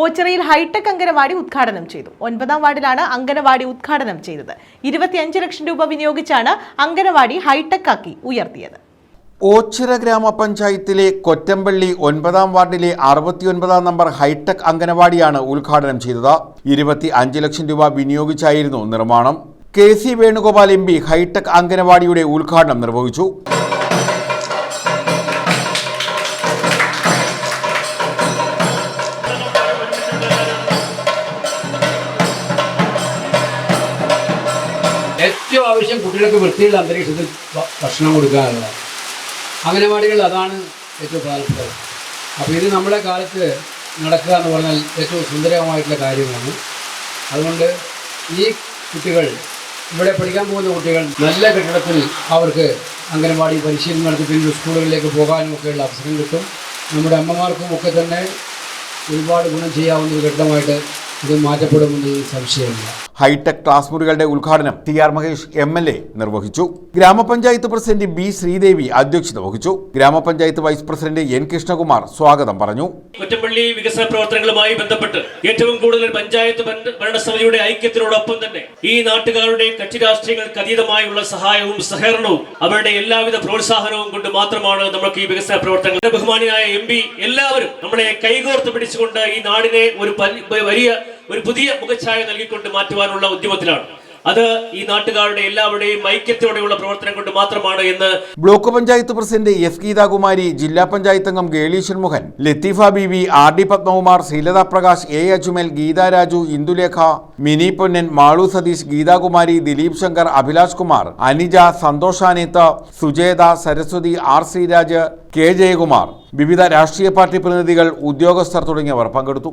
ഓച്ചിറയിൽ hi tech anganwadi ഉദ്ഘാടനം ചെയ്തു. ഒൻപതാം വാർഡിലാണ് അംഗനവാടി ഉദ്ഘാടനം ചെയ്തത്. ഇരുപത്തിയഞ്ച് ലക്ഷം രൂപ വിനിയോഗിച്ചാണ് അംഗനവാടി ഹൈടെക് ആക്കി ഉയർത്തിയത്. ഓച്ചിറ ഗ്രാമപഞ്ചായത്തിലെ കൊറ്റമ്പള്ളി ഒൻപതാം വാർഡിലെ അറുപത്തിയൊൻപതാം നമ്പർ ഹൈടെക് അംഗനവാടിയാണ് ഉദ്ഘാടനം ചെയ്തത്. ഇരുപത്തി അഞ്ച് ലക്ഷം രൂപ വിനിയോഗിച്ചായിരുന്നു നിർമ്മാണം. K C Venugopal M P hi-tech അംഗനവാടിയുടെ ഉദ്ഘാടനം നിർവഹിച്ചു. ഏറ്റവും ആവശ്യം കുട്ടികൾക്ക് വൃത്തിയുള്ള അന്തരീക്ഷത്തിൽ ഭക്ഷണം കൊടുക്കുക എന്നുള്ളതാണ് അംഗനവാടികൾ അതാണ് ഏറ്റവും പ്രധാനപ്പെട്ടത് അപ്പോൾ ഇത് നമ്മുടെ കാലത്ത് നടക്കുക എന്ന് പറഞ്ഞാൽ ഏറ്റവും സുന്ദരമായിട്ടുള്ള കാര്യമാണ്. അതുകൊണ്ട് ഈ കുട്ടികൾ ഇവിടെ പഠിക്കാൻ പോകുന്ന കുട്ടികൾ നല്ല കെട്ടിടത്തിൽ അവർക്ക് അംഗനവാടി പരിശീലനം നടത്തി പിന്നീട് സ്കൂളുകളിലേക്ക് പോകാനും ഒക്കെയുള്ള അവസരം കിട്ടും. നമ്മുടെ അമ്മമാർക്കും ഒക്കെ തന്നെ ഒരുപാട് ഗുണം ചെയ്യാവുന്ന ഒരു ഘട്ടമായിട്ട് ഇത് മാറ്റപ്പെടുമെന്നതിൽ സംശയമില്ല. ഹൈടെക് ക്ലാസ് മുറികളുടെ ഉദ്ഘാടനം T R Mahesh M L A നിർവഹിച്ചു. ഗ്രാമപഞ്ചായത്ത് പ്രസിഡന്റ് ബി ശ്രീദേവി അധ്യക്ഷത വഹിച്ചു. ഗ്രാമപഞ്ചായത്ത് വൈസ് പ്രസിഡന്റ് എൻ കൃഷ്ണകുമാർ സ്വാഗതം പറഞ്ഞു. കുറ്റപ്പള്ളി വികസന പ്രവർത്തനങ്ങളുമായി ബന്ധപ്പെട്ട് ഏറ്റവും കൂടുതൽ പഞ്ചായത്ത് ഭരണ- ഭരണസമിതിയുടെ ഐക്യത്തിനോടൊപ്പം തന്നെ ഈ നാട്ടുകാരുടെ കക്ഷി രാഷ്ട്രീയങ്ങൾക്ക് അതീതമായുള്ള സഹായവും സഹകരണവും അവരുടെ എല്ലാവിധ പ്രോത്സാഹനവും കൊണ്ട് മാത്രമാണ് നമുക്ക് ഈ വികസന പ്രവർത്തനങ്ങൾ. ബഹുമാനിയായ എം എല്ലാവരും നമ്മളെ കൈകോർത്ത് പിടിച്ചുകൊണ്ട് ഈ നാടിനെ ഒരു വലിയ ഒരു പുതിയ മുഖച്ഛായ നൽകിക്കൊണ്ട് മാറ്റുവാനുള്ള ഉദ്യമത്തിലാണ്. അത് ഈ നാട്ടുകാരുടെ എല്ലാവരുടെയും ഐക്യത്തോടെയുള്ള പ്രവർത്തനം കൊണ്ട് മാത്രമാണ് എന്ന് block panchayat president F Geethakumari ജില്ലാ പഞ്ചായത്ത് അംഗം ഗേളീഷൻ Mohan Latheefa Bibi R D Padmakumar Sreelatha Prakash A Ajmal Geetha Raju Indulekha Mini Ponnan Malu Satheesh Geethakumari Dileep Shankar Abhilash Kumar Anija സന്തോഷാനേത്ത് Sujetha Saraswathi R Sreeraj K Jayakumar. വിവിധ രാഷ്ട്രീയ പാർട്ടി പ്രതിനിധികൾ ഉദ്യോഗസ്ഥർ തുടങ്ങിയവർ പങ്കെടുത്തു.